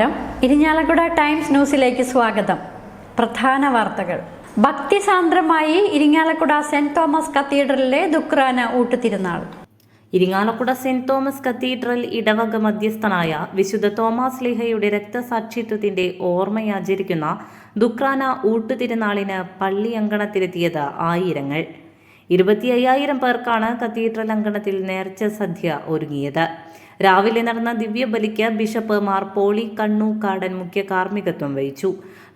നമസ്കാരം. ഇരിഞ്ഞാലക്കുട ടൈംസ് ന്യൂസിലേക്ക് സ്വാഗതം. പ്രധാന വാർത്തകൾ. ഭക്തിസാന്ദ്രമായി ഇരിങ്ങാലക്കുട സെന്റ് തോമസ് കത്തീഡ്രലിലെ ദുക്രാന ഊട്ടുതിരുന്നാൾ ഇരിങ്ങാലക്കുട സെന്റ് തോമസ് കത്തീഡ്രൽ ഇടവക മധ്യസ്ഥനായ വിശുദ്ധ തോമസ് ലിഹയുടെ രക്തസാക്ഷിത്വത്തിന്റെ ഓർമ്മയാചരിക്കുന്ന ദുക്രാന ഊട്ടുതിരുനാളിന് പള്ളി അങ്കണത്തിലെത്തിയത് ആയിരങ്ങൾ. ഇരുപത്തി അയ്യായിരം പേർക്കാണ് കത്തീഡ്രൽ അങ്കണത്തിൽ നേർച്ച സദ്യ ഒരുങ്ങിയത്. രാവിലെ നടന്ന ദിവ്യബലിക്ക് ബിഷപ്പ് മാർ പോളി കണ്ണൂക്കാടൻ മുഖ്യ കാർമ്മികത്വം വഹിച്ചു.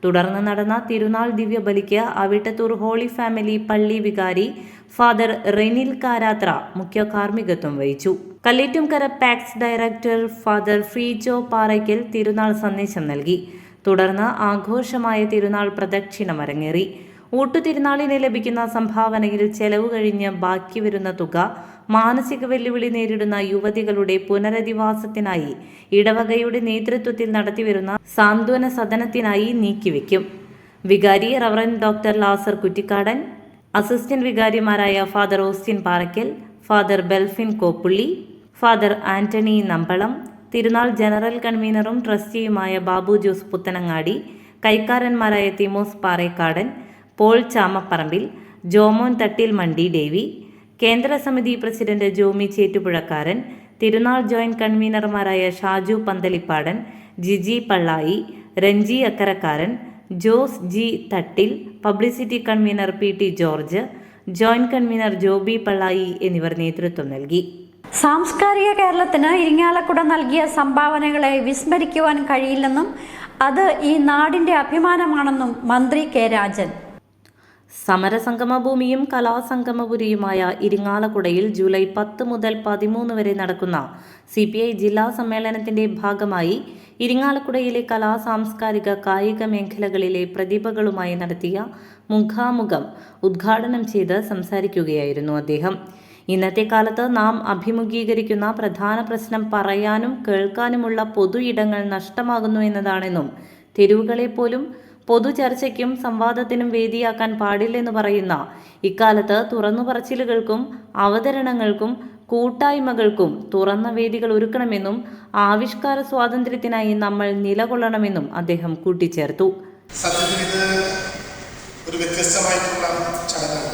തുടർന്ന് നടന്ന തിരുനാൾ ദിവ്യബലിക്ക് അവിട്ടത്തൂർ ഹോളി ഫാമിലി പള്ളി വികാരി ഫാദർ റെനിൽ കാരാത്ര മുഖ്യ കാർമ്മികത്വം വഹിച്ചു. Kallettumkara pax director father Freejo Parackal തിരുനാൾ സന്ദേശം നൽകി. തുടർന്ന് ആഘോഷമായ തിരുനാൾ പ്രദക്ഷിണം അരങ്ങേറി ഊട്ടുതിരുനാളിന് ലഭിക്കുന്ന സംഭാവനയിൽ ചെലവ് കഴിഞ്ഞ് ബാക്കി വരുന്ന തുക മാനസിക വെല്ലുവിളി നേരിടുന്ന യുവതികളുടെ പുനരധിവാസത്തിനായി ഇടവകയുടെ നേതൃത്വത്തിൽ നടത്തിവരുന്ന സാന്ത്വന സദനത്തിനായി നീക്കിവെക്കും. വികാരി reverend doctor Lazar Kuttikkadan assistant വികാരിമാരായ father Austin Parakkal father Belfin Koppulli father Antony Nambalam തിരുനാൾ ജനറൽ കൺവീനറും ട്രസ്റ്റിയുമായ ബാബു ജോസ് പുത്തനങ്ങാടി കൈക്കാരന്മാരായ തിമോസ് പാറേക്കാടൻ പോൾ ചാമപ്പറമ്പിൽ ജോമോൻ തട്ടിൽ മണ്ടി ദേവി കേന്ദ്ര സമിതി പ്രസിഡന്റ് ജോമി ചേറ്റുപുഴക്കാരൻ തിരുനാൾ joint കൺവീനർമാരായ Shaju Panthalippadan Jiji Pallai Ranji Akkarakkaran Jose G Thattil publicity convener P T George joint convener Joby Pallai എന്നിവർ നേതൃത്വം നൽകി. സാംസ്കാരിക കേരളത്തിന് ഇരിങ്ങാലക്കുട നൽകിയ സംഭാവനകളെ വിസ്മരിക്കുവാൻ കഴിയില്ലെന്നും അത് ഈ നാടിന്റെ അഭിമാനമാണെന്നും മന്ത്രി കെ രാജൻ. സമരസംഗമഭൂമിയും കലാസംഗമപുരിയുമായ ഇരിങ്ങാലക്കുടയിൽ ജൂലൈ പത്ത് മുതൽ പതിമൂന്ന് വരെ നടക്കുന്ന സി പി ഐ ജില്ലാ സമ്മേളനത്തിന്റെ ഭാഗമായി ഇരിങ്ങാലക്കുടയിലെ കലാ സാംസ്കാരിക കായിക മേഖലകളിലെ പ്രതിഭകളുമായി നടത്തിയ മുഖാമുഖം ഉദ്ഘാടനം ചെയ്ത് സംസാരിക്കുകയായിരുന്നു അദ്ദേഹം. ഇന്നത്തെ കാലത്ത് നാം അഭിമുഖീകരിക്കുന്ന പ്രധാന പ്രശ്നം പറയാനും കേൾക്കാനുമുള്ള പൊതു ഇടങ്ങൾ നഷ്ടമാകുന്നു എന്നതാണെന്നും തെരുവുകളെ പോലും പൊതുചർച്ചയ്ക്കും സംവാദത്തിനും വേദിയാക്കാൻ പാടില്ലെന്ന് പറയുന്ന ഇക്കാലത്ത് തുറന്നുപറച്ചിലുകൾക്കും അവതരണങ്ങൾക്കും കൂട്ടായ്മകൾക്കും തുറന്ന വേദികൾ ഒരുക്കണമെന്നും ആവിഷ്കാര സ്വാതന്ത്ര്യത്തിനായി നമ്മൾ നിലകൊള്ളണമെന്നും അദ്ദേഹം കൂട്ടിച്ചേർത്തു. ഒരു ചടങ്ങാണ്.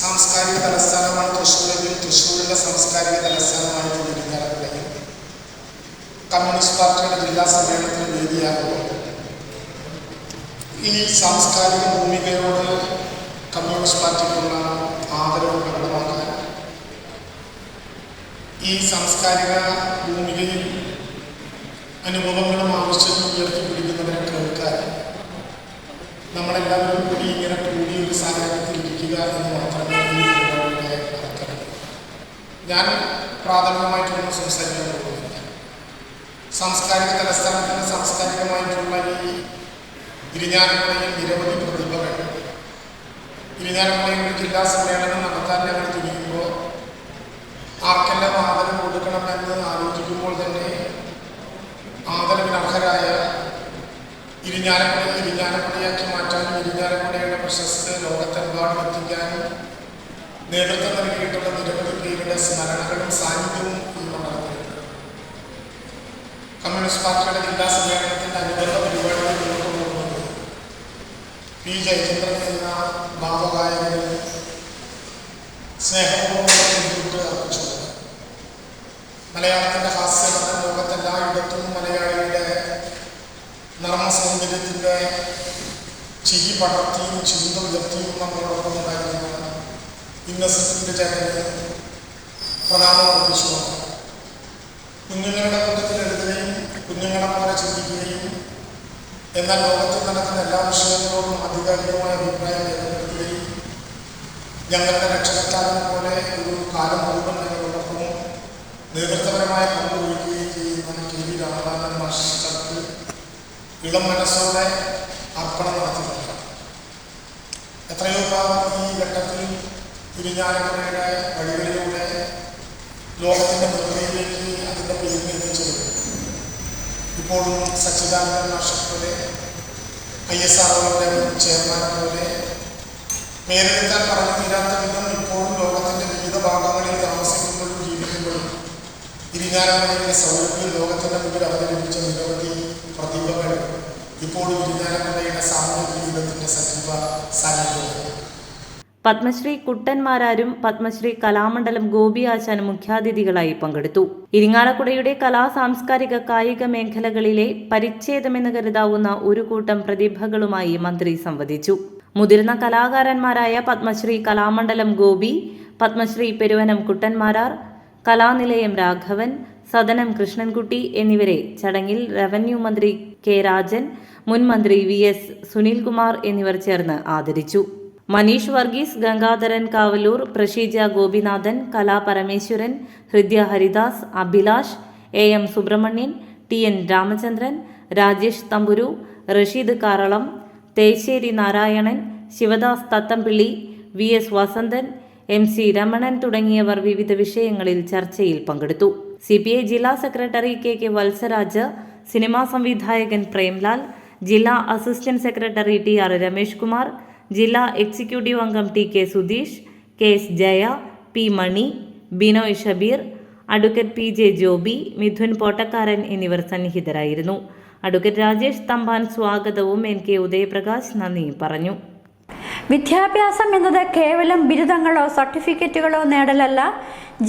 സാംസ്കാരിക തലസ്ഥാനമാണ് തൃശ്ശൂരെങ്കിൽ തൃശ്ശൂരിലെ സാംസ്കാരിക തലസ്ഥാനമായിട്ടുള്ള ഇരിങ്ങാലക്കുടയിൽ കമ്മ്യൂണിസ്റ്റ് പാർട്ടിയുടെ ജില്ലാ സമ്മേളനത്തിന് വേദിയാകുമ്പോൾ ഈ സാംസ്കാരിക ഭൂമികയോട് കമ്മ്യൂണിസ്റ്റ് പാർട്ടിക്കുള്ള ആദരവ് പ്രകടമാക്കാൻ ഈ സാംസ്കാരിക ഭൂമികയിൽ അനുഭവങ്ങളും ആവശ്യങ്ങളും ഉയർത്തിപ്പിടിക്കുന്നവരെ കേൾക്കാൻ നമ്മളെല്ലാവരും കൂടി ഇങ്ങനെ കൂടി ഒരു സാഹചര്യത്തിൽ ഇരിക്കുക എന്ന് മാത്രമേ ഈ ഞാൻ പ്രാഥമികമായിട്ടുള്ള സംസാരിക്കാൻ സാംസ്കാരിക തലസ്ഥാനത്തിന് സാംസ്കാരികമായിട്ടുള്ള ഈ ഇരിഞ്ഞാലക്കുടയിൽ നിരവധി പ്രതിഭകൾ. ഇരിഞ്ഞാലക്കുടയിൽ ഒരു ജില്ലാ സമ്മേളനം നടത്താൻ ഞങ്ങൾ തുനിയുമ്പോൾ ആർക്കെല്ലാം ആദരവ് കൊടുക്കണമെന്ന് ആലോചിക്കുമ്പോൾ തന്നെ ആദരവിന് അർഹരായ ഇരിഞ്ഞാലക്കുടയെ മാറ്റാനും ഇരിഞ്ഞാലക്കുടയുടെ പ്രശസ്തി ലോകത്തെമ്പാടും എത്തിക്കാനും നേതൃത്വം നൽകിയിട്ടുള്ള നിരവധി പേരുടെ സ്മരണകളും സാന്നിധ്യവും കമ്മ്യൂണിസ്റ്റ് പാർട്ടിയുടെ ജില്ലാ സമ്മേളനത്തിന്റെ അനുബന്ധ പരിപാടികൾ മുന്നോട്ട് പോകുന്നത് പി. ജയചന്ദ്രൻ എന്ന ഭാവഗായകന് സ്നേഹപൂർവം മുൻകൂട്ട് അർപ്പിച്ചുകൊണ്ട് മലയാളത്തിന്റെ ഹാസ്യനടൻ ലോകത്തെല്ലായിടത്തും മലയാളിയുടെ നർമ്മ സൗന്ദര്യത്തിന്റെ ചിരി പടർത്തിയും ചിന്ത ഉയർത്തിയും നമ്മളോടൊപ്പം ഉണ്ടായിരുന്ന ഇന്നസെന്റിന്റെ ചേട്ടന് പ്രണാമം അർപ്പിച്ചുകൊണ്ട് കുഞ്ഞുങ്ങളുടെ കൂട്ടത്തിൽ കുഞ്ഞുങ്ങളെ പോലെ ചിന്തിക്കുകയും എന്നാൽ ലോകത്തിൽ നടക്കുന്ന എല്ലാ വിഷയങ്ങളോടും ആധികാരികമായ അഭിപ്രായം രേഖപ്പെടുത്തുകയും ഞങ്ങളുടെ രക്ഷകർത്താവിനെ പോലെ ഒരു കാലം മുഴുവൻ ഞങ്ങളോടൊപ്പം നേതൃത്വപരമായ പങ്ക് വഹിക്കുകയും ചെയ്യുന്ന കെ വി രാമനാഥൻ മാസ്റ്റർക്ക് ഇളം മനസ്സോടെ അർപ്പണം നടത്തിയിട്ടുണ്ട്. എത്രയോ ഭാഗം ഈ ഘട്ടത്തിൽ തിരിഞ്ഞാലക്കുടയുടെ വഴികളിലൂടെ പേരിൽ എത്തിച്ചത് ഇപ്പോഴും സച്ചിദാനന്ദൻ മാഷെ പോലെ ഐ എസ് ആർ ഒയുടെ ചെയർമാൻ പോലെ പേരെടുത്താൽ പറഞ്ഞു തീരാത്ത വിധം ഇപ്പോഴും ലോകത്തിന്റെ വിവിധ ഭാഗങ്ങളിൽ താമസിക്കുന്ന ഇരിങ്ങാലക്കുടയിലെ സൗരഭ്യം ലോകത്തിന്റെ മുമ്പിൽ അവതരിപ്പിച്ച നിരവധി പ്രതിഭകൾ ഇപ്പോഴും ഇരിങ്ങാലക്കുടയുടെ സാമൂഹിക ജീവിതത്തിന്റെ സജീവ സാന്നിധ്യമാണ് പത്മശ്രീ കുട്ടന്മാരാരും പത്മശ്രീ കലാമണ്ഡലം ഗോപി ആശാനും മുഖ്യാതിഥികളായി പങ്കെടുത്തു. ഇരിങ്ങാലക്കുടയുടെ കലാ സാംസ്കാരിക കായിക മേഖലകളിലെ പരിച്ഛേദമെന്ന് കരുതാവുന്ന ഒരു കൂട്ടം പ്രതിഭകളുമായി മന്ത്രി സംവദിച്ചു. മുതിർന്ന കലാകാരന്മാരായ പത്മശ്രീ കലാമണ്ഡലം ഗോപി പത്മശ്രീ പെരുവനം കുട്ടന്മാരാർ കലാനിലയം രാഘവൻ സദനം കൃഷ്ണൻകുട്ടി എന്നിവരെ ചടങ്ങിൽ റവന്യൂ മന്ത്രി കെ രാജൻ മുൻ മന്ത്രി വി എസ് സുനിൽകുമാർ എന്നിവർ ചേർന്ന് ആദരിച്ചു. Maneesh Varghese Gangadharan Kavalur Prasheeja Gopinathan Kala Parameswaran Hridya Haridas Abhilash A M Subrahmanyan T N Ramachandran Rajesh Thamburu Rasheed Karalam Thesseri Narayanan Sivadas Thathampilly V S Vasanthan M C Ramanan തുടങ്ങിയവർ വിവിധ വിഷയങ്ങളിൽ ചർച്ചയിൽ പങ്കെടുത്തു. C P I ജില്ലാ secretary K K Valsaraj cinema സംവിധായകൻ പ്രേംലാൽ ജില്ലാ assistant secretary T R Ramesh Kumar ജില്ലാ executive അംഗം T K Sudheesh K S Jaya P Mani Binoy Shabeer advocate P J Joby Midhun Pottakkaran എന്നിവർ സന്നിഹിതരായിരുന്നു. Advocate Rajesh Thampan സ്വാഗതവും N K Udayaprakash നന്ദിയും പറഞ്ഞു. വിദ്യാഭ്യാസം എന്നത് കേവലം ബിരുദങ്ങളോ സർട്ടിഫിക്കറ്റുകളോ നേടലല്ല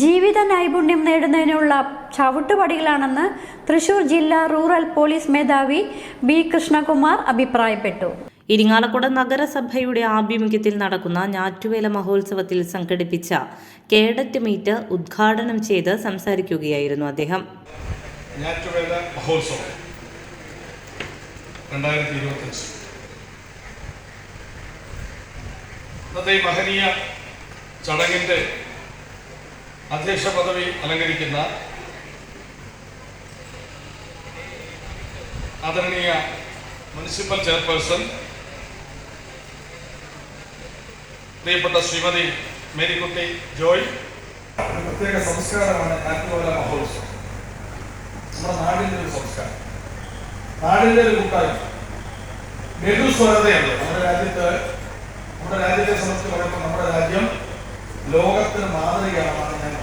ജീവിത നൈപുണ്യം നേടുന്നതിനുള്ള ചവിട്ടുപടികളാണെന്ന് തൃശൂർ ജില്ലാ റൂറൽ പോലീസ് മേധാവി ബി കൃഷ്ണകുമാർ അഭിപ്രായപ്പെട്ടു. ഇരിങ്ങാലക്കുട നഗരസഭയുടെ ആഭിമുഖ്യത്തിൽ നടക്കുന്ന ഞാറ്റുവേല മഹോത്സവത്തിൽ സംഘടിപ്പിച്ച കേഡറ്റ് മീറ്റ് ഉദ്ഘാടനം ചെയ്ത് സംസാരിക്കുകയായിരുന്നു അദ്ദേഹം. മഹോത്സവം മഹനീയ ചടങ്ങിന്റെ അധ്യക്ഷ പദവി അലങ്കരിക്കുന്ന ആദരണീയ മുനിസിപ്പൽ ചെയർപേഴ്സൺ പ്രിയപ്പെട്ട ശ്രീമതി മേരിക്കുട്ടി ജോയ്. പ്രത്യേക സംസ്കാരമാണ് ആറ്റുകോല മഹോത്സവം. നമ്മുടെ നാടിന്റെ ഒരു സംസ്കാരം. നാടിന്റെ ഒരു കൂട്ടായ്മ. ബഹുസ്വരതയുണ്ട് നമ്മുടെ രാജ്യത്ത് നമ്മുടെ രാജ്യത്തെ സംബന്ധിച്ച് പറയുമ്പോൾ നമ്മുടെ രാജ്യം ലോകത്തിന് മാതൃകയാണെന്നാണ് ഞാൻ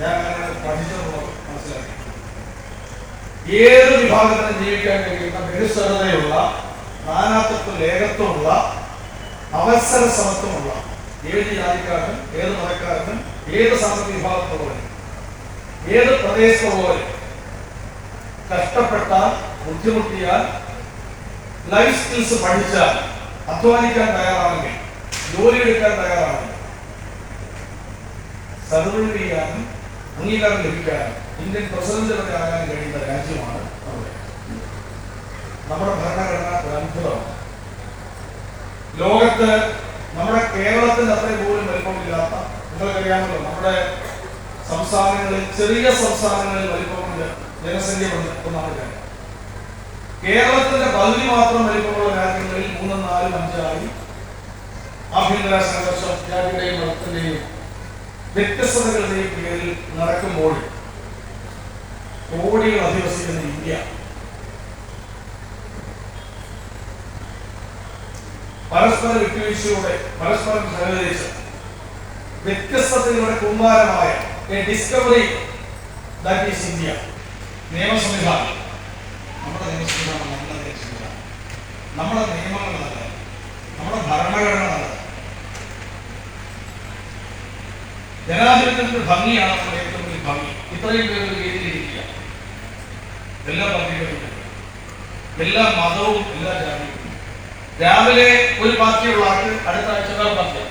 ഞാൻ അങ്ങനെ പഠിച്ചത് മനസ്സിലാക്കി. ഏത് വിഭാഗത്തിനും ജീവിക്കാൻ കഴിയുന്ന ബഹുസ്വരതയുള്ള നാനാത്വത്വ ലേഖത്വമുള്ള അവസര സമത്വമുള്ള ഏത് ജാതിക്കാരനും ഏത് മതക്കാരനും ഏത് സാമ്പത്തിക വിഭാഗത്തുള്ളവരും ഏത് പ്രദേശത്തുള്ളവരും കഷ്ടപ്പെട്ടാൽ ബുദ്ധിമുട്ടിയാൽ ലൈഫ് സ്കിൽസ് പഠിച്ചാൽ അധ്വാനിക്കാൻ തയ്യാറാണെങ്കിൽ ജോലിയെടുക്കാൻ തയ്യാറാണെങ്കിൽ സർവൈവ് ചെയ്യാനും അംഗീകാരം ലഭിക്കാനും ഇന്ത്യൻ പ്രസിഡന്റ് വരെ ആകാൻ കഴിയുന്ന രാജ്യമാണ് നമ്മുടെ ഭരണഘടന ഒരു അത്ഭുതമാണ് ലോകത്ത് നമ്മുടെ കേരളത്തിന് അത്രയും പോലും വലിപ്പമില്ലാത്ത നിങ്ങൾക്കറിയാമല്ലോ നമ്മുടെ സംസ്ഥാനങ്ങളിൽ ചെറിയ സംസ്ഥാനങ്ങളിൽ വലിപ്പമുണ്ട് ജനസംഖ്യ ഒന്നാമത്തെ കേരളത്തിന്റെ പകുതി മാത്രം വലിപ്പമുള്ള രാജ്യങ്ങളിൽ മൂന്നും നാലും അഞ്ചായി ആഭ്യന്തര സംഘർഷം ജാതിയുടെയും മതത്തിന്റെയും വ്യത്യസ്തതകളുടെയും പേരിൽ നടക്കുമ്പോൾ കോടികൾ അധിവസിക്കുന്ന ഇന്ത്യ. പരസ്പര വിട്ടുവീഴ്ചയോടെ പരസ്പരം സഹകരിച്ച് വ്യത്യസ്തതയുടെ കുമാരമായ a discovery that is India നിയമ സംവിധാനം. നമ്മുടെ നിയമ സംവിധാനം നമ്മുടെ നിയമ സംവിധാനം. നമ്മുടെ നിയമങ്ങൾ നല്ല നമ്മുടെ ഭരണഘടന നല്ല ജനാധിപത്യത്തിന്റെ ഭംഗിയാണ് നമ്മുടെ ഏറ്റവും വലിയ ഭംഗി. ഇത്രയും പേര് ഒരു വേദിയിലിരിക്കുക എല്ലാ പാർട്ടികളും എല്ലാ മതവും എല്ലാ ജാതിയും രാവിലെ ഒരു പാർട്ടിയുള്ള ആൾക്ക് അടുത്ത ആഴ്ച വേറെ പാർട്ടിയാണ്.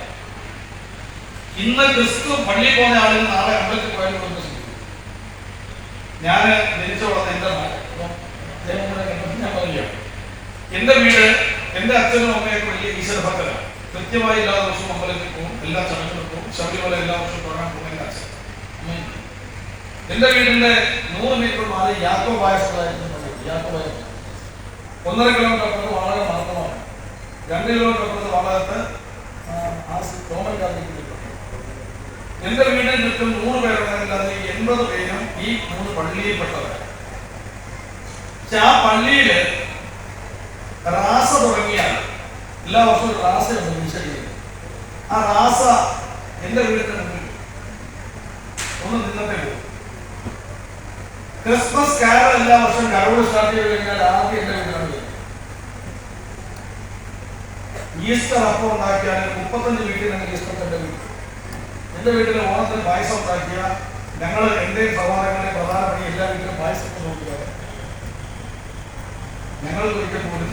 ഇന്ന് ക്രിസ്തു പള്ളിയിൽ പോകുന്ന ആളുകൾ നാളെ അമ്പലത്തിൽ പോയാലും കൊണ്ട് ഞാൻ ജനിച്ച എന്റെ ദൈവം ഞാൻ പറയുകയാണ്. എന്റെ വീട് എന്റെ അച്ഛനും അമ്മയൊക്കെ വലിയ ഈശ്വര ഭക്തരാണ് കൃത്യമായി എല്ലാ ദിവസവും അമ്പലത്തിൽ പോകും എല്ലാ ചടങ്ങുകളും പോകും. ശബരിമല എല്ലാ വർഷവും തുടങ്ങാൻ പോകും എന്റെ അച്ഛൻ. എന്റെ വീടിന്റെ നൂറ് മീറ്റർ മാറി യാക്കോ പായസമായിരുന്നു യാക്കോ വായസ് ഒന്നര കിലോമീറ്റർ വളരെ മാത്രമാണ് രണ്ട് കിലോമീറ്റർ അപ്പുറത്ത് റോമൻ കാത്തലിക് എന്റെ ചുറ്റും നൂറ് പേരുണ്ടെങ്കിൽ അതിൽ എൺപത് പേരും ഈ മൂന്ന് പള്ളിയിൽപ്പെട്ടവരാണ്. പക്ഷെ ആ പള്ളിയിൽ റാസ തുടങ്ങിയാണ്. എല്ലാ വർഷവും റാസ വിശദീകരിക്കും ആ റാസ എന്റെ വീടിന്റെ ഒന്ന് നിന്നത്തെ ക്രിസ്മസ് കാരൽ എല്ലാ വർഷവും കരോട് സ്റ്റാർട്ട് ചെയ്ത് കഴിഞ്ഞാൽ ആദ്യം എന്റെ വീട്ടിലാണ്. ഈസ്റ്റർ അപ്പം ഉണ്ടാക്കിയാൽ മുപ്പത്തഞ്ച് വീട്ടിൽ ഞങ്ങൾ ഈസ്റ്റർ എന്റെ വീട്ടിൽ എന്റെ വീട്ടിൽ ഓണത്തിന് പായസം ഉണ്ടാക്കിയ ഞങ്ങൾ എന്റെ സഹോദരങ്ങളുടെ പ്രധാനമായി എല്ലാ വീട്ടിലും പായസം നോക്കുക ഞങ്ങൾ ഒരിക്കൽ പോലും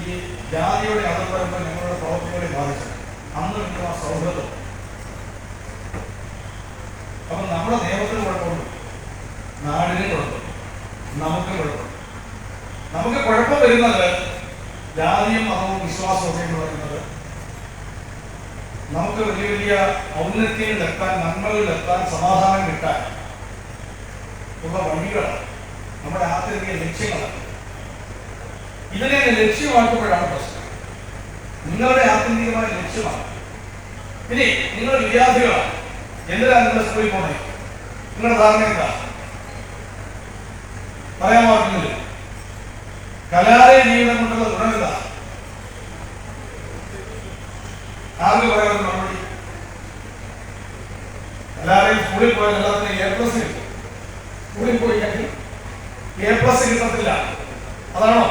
ഈ ജാതിയുടെ അതിർവരമ്പ് ഞങ്ങളുടെ പ്രവർത്തികളെ ബാധിച്ചു അന്ന് കിട്ടുന്ന സൗഹൃദം. അപ്പൊ നമ്മുടെ നിയമത്തിന് കുഴപ്പമുണ്ട്. നാടിന് കുഴപ്പം നമുക്ക് കുഴപ്പം നമുക്ക് കുഴപ്പം വരുന്നത് ജാതിയും ഒക്കെ എന്ന് പറയുന്നത്. നമുക്ക് വലിയ വലിയ ഔന്നത്യങ്ങളിലെത്താൻ നന്മകളിലെത്താൻ സമാധാനം കിട്ടാൻ ഉള്ള വഴികളാണ് നമ്മുടെ ആത്മീയ ലക്ഷ്യങ്ങളാണ്. ഇതിനെ ലക്ഷ്യമാക്കുമ്പോഴാണ് പ്രശ്നം. നിങ്ങളുടെ ആത്യന്തികമായ ലക്ഷ്യമാണ്. ഇനി നിങ്ങൾ വിദ്യാർത്ഥികളാണ്. എന്തിനാണ് നിങ്ങൾ സ്കൂളിൽ പോണേ? നിങ്ങളുടെ ധാരണ എന്താ? പറയാൻ പാടില്ല കലാലയ ജീവിതം കൊണ്ടുള്ള ഗുണമെന്താ ആർക്ക് പറയാൻ മറുപടി എല്ലാവരെയും സ്കൂളിൽ പോയാൽ എല്ലാത്തിനും എ പ്ലസ് കിട്ടും. സ്കൂളിൽ പോയി എ പ്ലസ് കിട്ടത്തില്ല. അതാണോ?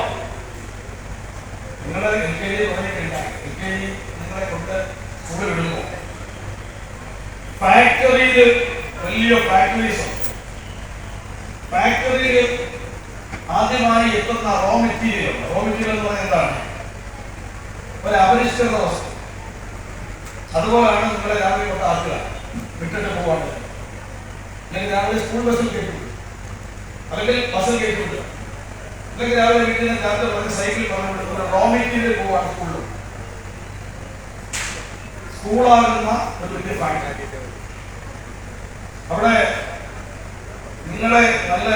നിങ്ങൾ എൽ കെ ജി പറഞ്ഞിട്ടില്ല എൽ കെ ജി നിങ്ങളെ കൊണ്ട് സ്കൂളിൽ വിടുന്നു. ഫാക്ടറിയിൽ വലിയ ഫാക്ടറീസ് ഫാക്ടറിയിൽ ആദ്യമായി എത്തുന്ന റോ മെറ്റീരിയൽ റോ മെറ്റീരിയൽ എന്ന് പറഞ്ഞാൽ എന്താണ്? ഒരു അപരിഷ്കൃത വസ്തു. അതുപോലെയാണ് നിങ്ങളെ രാവിലെ തൊട്ട് ആക്കുക. വിട്ടിട്ട് പോവാണ് അല്ലെങ്കിൽ രാവിലെ സ്കൂൾ ബസ്സിൽ കയറ്റി അല്ലെങ്കിൽ ബസ്സിൽ കയറ്റി അല്ലെങ്കിൽ രാവിലെ വീട്ടിൽ നിന്ന് രാത്രി പറഞ്ഞ് സൈക്കിൾ പറഞ്ഞു ഒരു റോ മെറ്റീരിയൽ പോവാണ് സ്കൂളിൽ സ്കൂളാകുന്ന ഒരു വലിയ ഫാക്ടറി അവിടെ നിങ്ങളെ നല്ല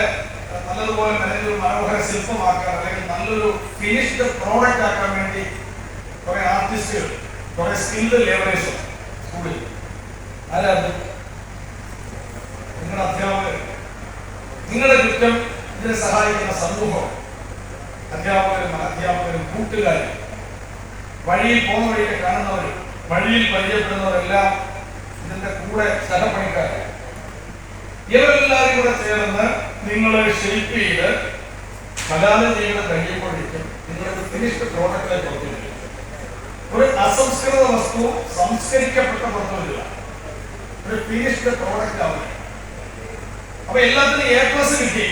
നല്ലതുപോലെ നല്ലൊരു മനോഹര ശില്പമാക്കാൻ അല്ലെങ്കിൽ നല്ലൊരു ഫിനിഷ്ഡ് പ്രോഡക്റ്റ് ആക്കാൻ വേണ്ടി കുറെ ആർട്ടിസ്റ്റുകൾ കുറെ സ്കിൽഡ് ലേബറേഴ്സ് സ്കൂളിൽ ആരാണ് നിങ്ങളുടെ അധ്യാപകർ നിങ്ങളുടെ കുറ്റം ഇതിനെ സഹായിക്കുന്ന സമൂഹം. അധ്യാപകരും അധ്യാപകരും കൂട്ടുകാരും. വഴിയിൽ പോകുന്ന വഴിയെ കാണുന്നവരും വഴിയിൽ പരിചയപ്പെടുന്നവരെല്ലാം ഇതിന്റെ കൂടെ സ്ഥലപ്പണിക്കാർ ഇവരെല്ലാവരും കൂടെ ചേർന്ന് നിങ്ങളെ ഷെയ്പ്പ് ചെയ്ത് കലാലയ ജീവിതം കഴിയുമ്പോഴേക്കും നിങ്ങളുടെ ഫിനിഷ്ഡ് പ്രോഡക്റ്റിലെ പുറത്തു വരും ഒരു അസംസ്കൃത വസ്തു സംസ്കരിക്കപ്പെട്ട പുറത്തു ഒരു ഫിനിഷ്ഡ് പ്രോഡക്റ്റ് ആവുക അപ്പൊ എല്ലാത്തിനും എ പ്ലസ് കിട്ടി.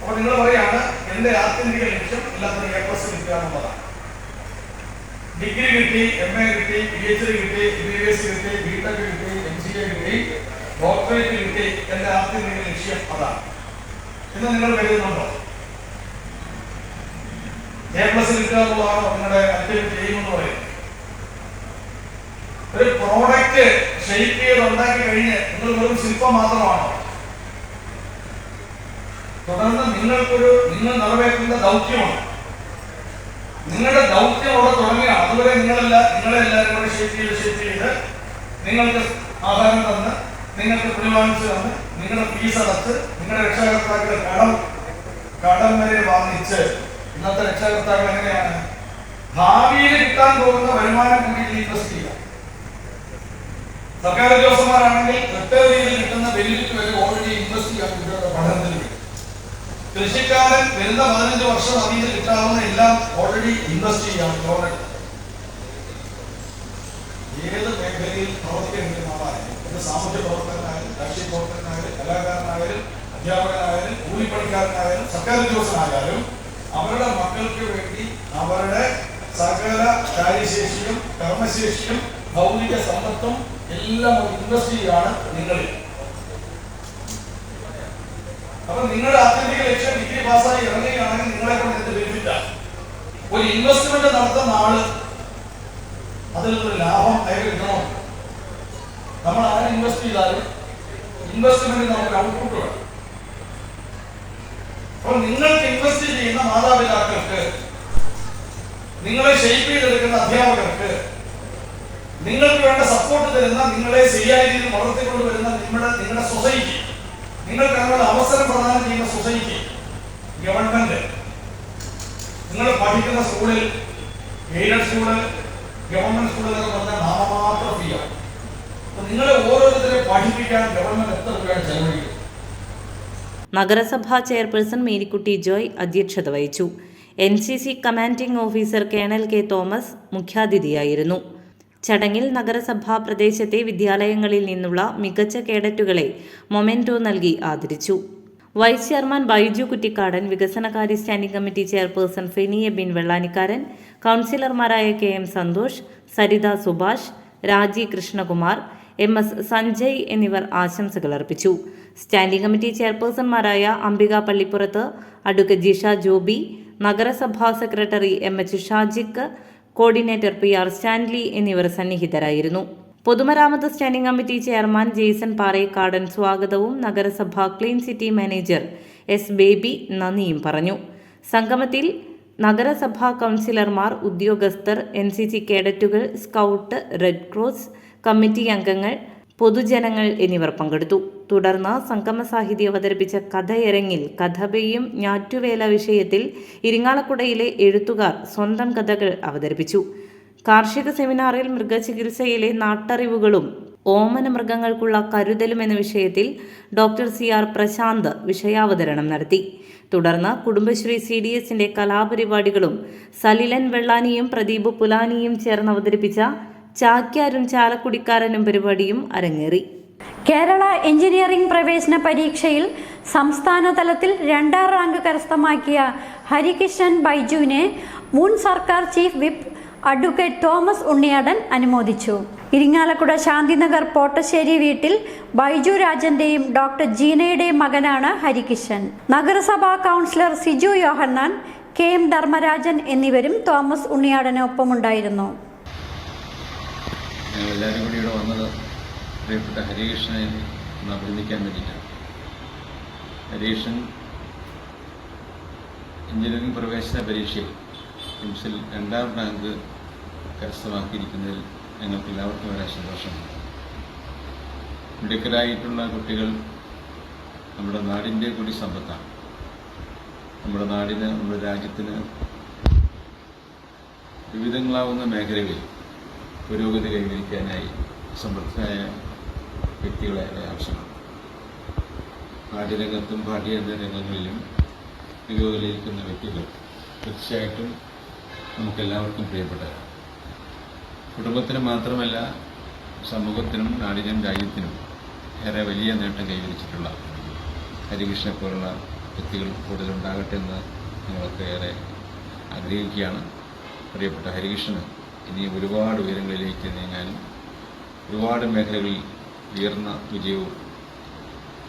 അപ്പൊ നിങ്ങൾ പറയാണ് എന്റെ ആത്യന്തിക ലക്ഷ്യം എല്ലാത്തിനും എ പ്ലസ് കിട്ടുക എന്നുള്ളതാണ്. ഡിഗ്രി കിട്ടി എം എ കിട്ടി പി എച്ച് ഡി കിട്ടി ബി എസ് കിട്ടി ബി ടെക് കിട്ടി എം സി എ കിട്ടി ഡോക്ടറേറ്റ് കിട്ടി. എന്റെ ആത്യന്തിക ലക്ഷ്യം അതാണ്. എന്ന് നിങ്ങൾ കരുതുന്നുണ്ടോ എ പ്ലസ് കിട്ടുക എന്നുള്ളതാണോ നിങ്ങളുടെ അറ്റൻഡ് ചെയ്യുമെന്ന് പറയുന്നത്. ഒരു പ്രോഡക്റ്റ് ഷെയ്പ്പ് ചെയ്ത് ഉണ്ടാക്കി കഴിഞ്ഞ് നിങ്ങൾ വെറും ശില്പം മാത്രമാണ്? തുടർന്ന് നിങ്ങൾക്കൊരു നിങ്ങൾ നിറവേറ്റുന്ന ദൗത്യമാണ്. നിങ്ങളുടെ ദൗത്യം അവിടെ തുടങ്ങിയാണ് അതുവരെ നിങ്ങളല്ല നിങ്ങളെ എല്ലാവരും കൂടെ ഷേപ്പ് ചെയ്ത് ഷേപ്പ് ചെയ്ത് നിങ്ങൾക്ക് ആഹാരം തന്ന് നിങ്ങൾക്ക് കുടിവാങ്ങിച്ച് തന്ന് നിങ്ങളുടെ ഫീസ് അടച്ച് നിങ്ങളുടെ രക്ഷാകർത്താക്കളുടെ കടം കടം വരെ വാങ്ങിച്ച് ഇന്നത്തെ രക്ഷാകർത്താക്കൾ എങ്ങനെയാണ്? ഭാവിയിൽ കിട്ടാൻ പോകുന്ന വരുമാനം കൂടി ഇൻവെസ്റ്റ് ചെയ്യുക സർക്കാർ ഉദ്യോഗസ്ഥന്മാരാണെങ്കിൽ റിട്ടയർ കിട്ടുന്ന ബെനിഫിറ്റ് വരെ ഓൾറെഡി ഇൻവെസ്റ്റ് ചെയ്യാൻ കുട്ടികളുടെ പഠനത്തിന് കൃഷിക്കാരൻ വരുന്ന പതിനഞ്ച് വർഷം അതിൽ കിട്ടാവുന്ന എല്ലാം ഓൾറെഡി ഇൻവെസ്റ്റ് ചെയ്യാം ഗവൺമെന്റ് ഏത് മേഖലയിൽ ഇത് സാമൂഹ്യ പ്രവർത്തകനായാലും രാഷ്ട്രീയ പ്രവർത്തകനായാലും കലാകാരനായാലും അധ്യാപകനായാലും കൂലിപ്പണിക്കാരനായാലും സർക്കാർ ഉദ്യോഗസ്ഥനായാലും അവരുടെ മക്കൾക്ക് വേണ്ടി അവരുടെ സകല കാര്യശേഷിയും കർമ്മശേഷിയും ഭൗതിക സമ്പത്തും എല്ലാം ഇൻവെസ്റ്റ് ചെയ്യാണ് നിങ്ങളിൽ. അപ്പൊ നിങ്ങളുടെ ആത്യന്തിക ലക്ഷ്യം ഡിഗ്രി പാസ്സായി ഇറങ്ങുകയാണെങ്കിൽ നിങ്ങളെ കൊണ്ട് എന്ത് ബെനിഫിറ്റാ ഒരു ഇൻവെസ്റ്റ്മെന്റ് നടത്തുന്ന ആൾ അതിൽ നിന്നൊരു ലാഭം അയാൾ കിട്ടണം നമ്മൾ ആരും ഇൻവെസ്റ്റ് ചെയ്താലും ഇൻവെസ്റ്റ്മെന്റ് നമുക്ക് ഔട്ട്പുട്ട് വേണം. അപ്പോൾ നിങ്ങൾക്ക് ഇൻവെസ്റ്റ് ചെയ്യുന്ന മാതാപിതാക്കൾക്ക് നിങ്ങളെ ഷെയ്പ്പ് ചെയ്തെടുക്കുന്ന അധ്യാപകർക്ക് നിങ്ങൾക്ക് വേണ്ട സപ്പോർട്ട് തരുന്ന നിങ്ങളെ ശരിയായ രീതിയിൽ വളർത്തിക്കൊണ്ട് വരുന്ന നിങ്ങളുടെ നിങ്ങളുടെ സൊസൈറ്റി നിങ്ങൾക്ക് അങ്ങനെ അവസരം പ്രദാനം ചെയ്യുന്ന സൊസൈറ്റി ഗവൺമെന്റ് നിങ്ങൾ പഠിക്കുന്ന സ്കൂളിൽ എയ്ഡഡ് സ്കൂൾ ഗവൺമെന്റ് സ്കൂളുകളൊക്കെ പറഞ്ഞാൽ നാമമാത്ര ഫീയാണ് ആണ്. നിങ്ങളെ ഓരോരുത്തരെ പഠിപ്പിക്കാൻ ഗവൺമെന്റ് എത്ര രൂപയാണ് ചെലവഴിക്കും നഗരസഭാ ചെയർപേഴ്സൺ മേരിക്കുട്ടി ജോയ് അധ്യക്ഷത വഹിച്ചു. N C C commanding officer colonel K Thomas മുഖ്യാതിഥിയായിരുന്നു. ചടങ്ങിൽ നഗരസഭാ പ്രദേശത്തെ വിദ്യാലയങ്ങളിൽ നിന്നുള്ള മികച്ച കേഡറ്റുകളെ മൊമെന്റോ നൽകി ആദരിച്ചു. വൈസ് ചെയർമാൻ ബൈജു കുറ്റിക്കാടൻ വികസനകാര്യ standing committee chairperson Fenia Bin Vellanikkaran കൗൺസിലർമാരായ K M Santhosh Saritha Subhash Raji Krishnakumar M S Sanjay എന്നിവർ ആശംസകൾ അർപ്പിച്ചു. സ്റ്റാൻഡിംഗ് കമ്മിറ്റി ചെയർപേഴ്സൺമാരായ അംബിക പള്ളിപ്പുറത്ത് അഡ്വക്കേറ്റ് ജിഷ ജോബി നഗരസഭാ സെക്രട്ടറി എം എച്ച് ഷാജിക്ക് കോർഡിനേറ്റർ പി ആർ സ്റ്റാൻലി എന്നിവർ സന്നിഹിതരായിരുന്നു. പൊതുമരാമത്ത് standing committee chairman Jaison Parekkadan സ്വാഗതവും നഗരസഭ clean city manager S Baby നന്ദിയും പറഞ്ഞു. സംഗമത്തിൽ നഗരസഭാ കൗൺസിലർമാർ ഉദ്യോഗസ്ഥർ എൻ സി സി കേഡറ്റുകൾ സ്കൗട്ട് റെഡ് ക്രോസ് കമ്മിറ്റി അംഗങ്ങൾ പൊതുജനങ്ങൾ എന്നിവർ പങ്കെടുത്തു. തുടർന്ന് സംഗമ സാഹിതി അവതരിപ്പിച്ച കഥയരങ്ങിൽ കഥബയും ഞാറ്റുവേല വിഷയത്തിൽ ഇരിങ്ങാലക്കുടയിലെ എഴുത്തുകാർ സ്വന്തം കഥകൾ അവതരിപ്പിച്ചു. കാർഷിക സെമിനാറിൽ മൃഗചികിത്സയിലെ നാട്ടറിവുകളും ഓമന മൃഗങ്ങൾക്കുള്ള കരുതലും എന്ന വിഷയത്തിൽ ഡോക്ടർ സി ആർ പ്രശാന്ത് വിഷയാവതരണം നടത്തി. തുടർന്ന് കുടുംബശ്രീ സി ഡി എസിന്റെ കലാപരിപാടികളും സലിലൻ വെള്ളാനിയും പ്രദീപ് പുലാനിയും ചേർന്ന് അവതരിപ്പിച്ച ചാക്യാരും ചാലക്കുടിക്കാരനും പരിപാടിയും അരങ്ങേറി. കേരള എഞ്ചിനീയറിംഗ് പ്രവേശന പരീക്ഷയിൽ സംസ്ഥാന തലത്തിൽ രണ്ടാം റാങ്ക് കരസ്ഥമാക്കിയ ഹരികിഷൻ ബൈജുവിനെ മുൻ സർക്കാർ chief whip advocate Thomas Unniyadan അനുമോദിച്ചു. ഇരിങ്ങാലക്കുട ശാന്തിനഗർ പോട്ടശ്ശേരി വീട്ടിൽ ബൈജു രാജന്റെയും ഡോക്ടർ ജീനയുടെയും മകനാണ് ഹരികിഷൻ നഗരസഭാ councillor Siju Yohannan K M Dharmarajan എന്നിവരും തോമസ് ഉണ്ണിയാടനൊപ്പമുണ്ടായിരുന്നു. ഞങ്ങൾ എല്ലാവരും കൂടി ഇവിടെ വന്നത് പ്രിയപ്പെട്ട ഹരികൃഷ്ണനെ ഒന്ന് അഭിനന്ദിക്കാൻ വേണ്ടിയിട്ടാണ്. ഹരികൃഷ്ണൻ എഞ്ചിനീയറിംഗ് പ്രവേശന പരീക്ഷയിൽ കിംസിൽ രണ്ടാം റാങ്ക് കരസ്ഥമാക്കിയിരിക്കുന്നതിൽ ഞങ്ങൾക്ക് എല്ലാവർക്കും വളരെ സന്തോഷമുണ്ട്. മിടുക്കരായിട്ടുള്ള കുട്ടികൾ നമ്മുടെ നാടിന്റെ കൂടി സമ്പത്താണ്. നമ്മുടെ നാടിന് നമ്മുടെ രാജ്യത്തിന് വിവിധങ്ങളാവുന്ന മേഖലകളിൽ പുരോഗതി കൈവരിക്കാനായി സമർത്ഥരായ വ്യക്തികളെ ആവശ്യമാണ്. പാഠ്യരംഗത്തും പാഠ്യേതര രംഗങ്ങളിലും മികവുകളിരിക്കുന്ന വ്യക്തികൾ തീർച്ചയായിട്ടും നമുക്കെല്ലാവർക്കും പ്രിയപ്പെട്ടതാണ് കുടുംബത്തിന് മാത്രമല്ല സമൂഹത്തിനും നാടിനും രാജ്യത്തിനും ഏറെ വലിയ നേട്ടം കൈവരിച്ചിട്ടുള്ള ഹരികൃഷ്ണനെ പോലുള്ള വ്യക്തികൾ കൂടുതലുണ്ടാകട്ടെ എന്ന് നിങ്ങളൊക്കെ ഏറെ ആഗ്രഹിക്കുകയാണ്. പ്രിയപ്പെട്ട ഹരികൃഷ്ണന് ഇനി ഒരുപാട് ഉയരങ്ങളിലേക്ക് നീങ്ങാനും ഒരുപാട് മേഖലകളിൽ ഉയർന്ന വിജയവും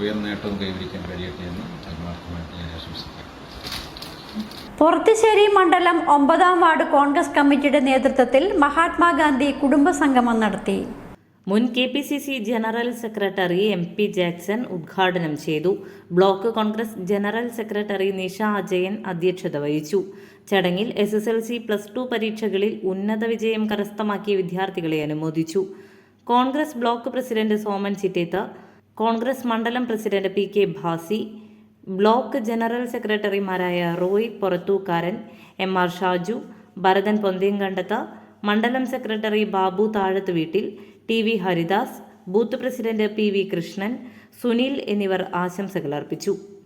ഉയർന്ന നേട്ടവും കൈവരിക്കാൻ കഴിയട്ടെ എന്ന് ആത്മാർത്ഥമായിട്ട് ഞാൻ ആശംസിക്കാം പൊറത്തിശ്ശേരി മണ്ഡലം ഒമ്പതാം വാർഡ് കോൺഗ്രസ് കമ്മിറ്റിയുടെ നേതൃത്വത്തിൽ മഹാത്മാഗാന്ധി കുടുംബസംഗമം നടത്തി. മുൻ K P C C general secretary M P Jackson ഉദ്ഘാടനം ചെയ്തു. Block Congress general secretary Nisha Ajayan അധ്യക്ഷത വഹിച്ചു. ചടങ്ങിൽ S S L C plus two പരീക്ഷകളിൽ ഉന്നത വിജയം കരസ്ഥമാക്കിയ വിദ്യാർത്ഥികളെ അനുമോദിച്ചു. കോൺഗ്രസ് ബ്ലോക്ക് പ്രസിഡന്റ് സോമൻ ചിറ്റേത്ത് കോൺഗ്രസ് മണ്ഡലം president P K Bhasi block general സെക്രട്ടറിമാരായ റോയ് പൊറത്തൂക്കാരൻ എം ആർ ഷാജു ഭരതൻ പൊന്തിയങ്കണ്ടത്ത് മണ്ഡലം സെക്രട്ടറി ബാബു താഴത്ത് വീട്ടിൽ T V Haridas booth president P V Krishnan Sunil എന്നിവർ ആശംസകൾ അർപ്പിച്ചു.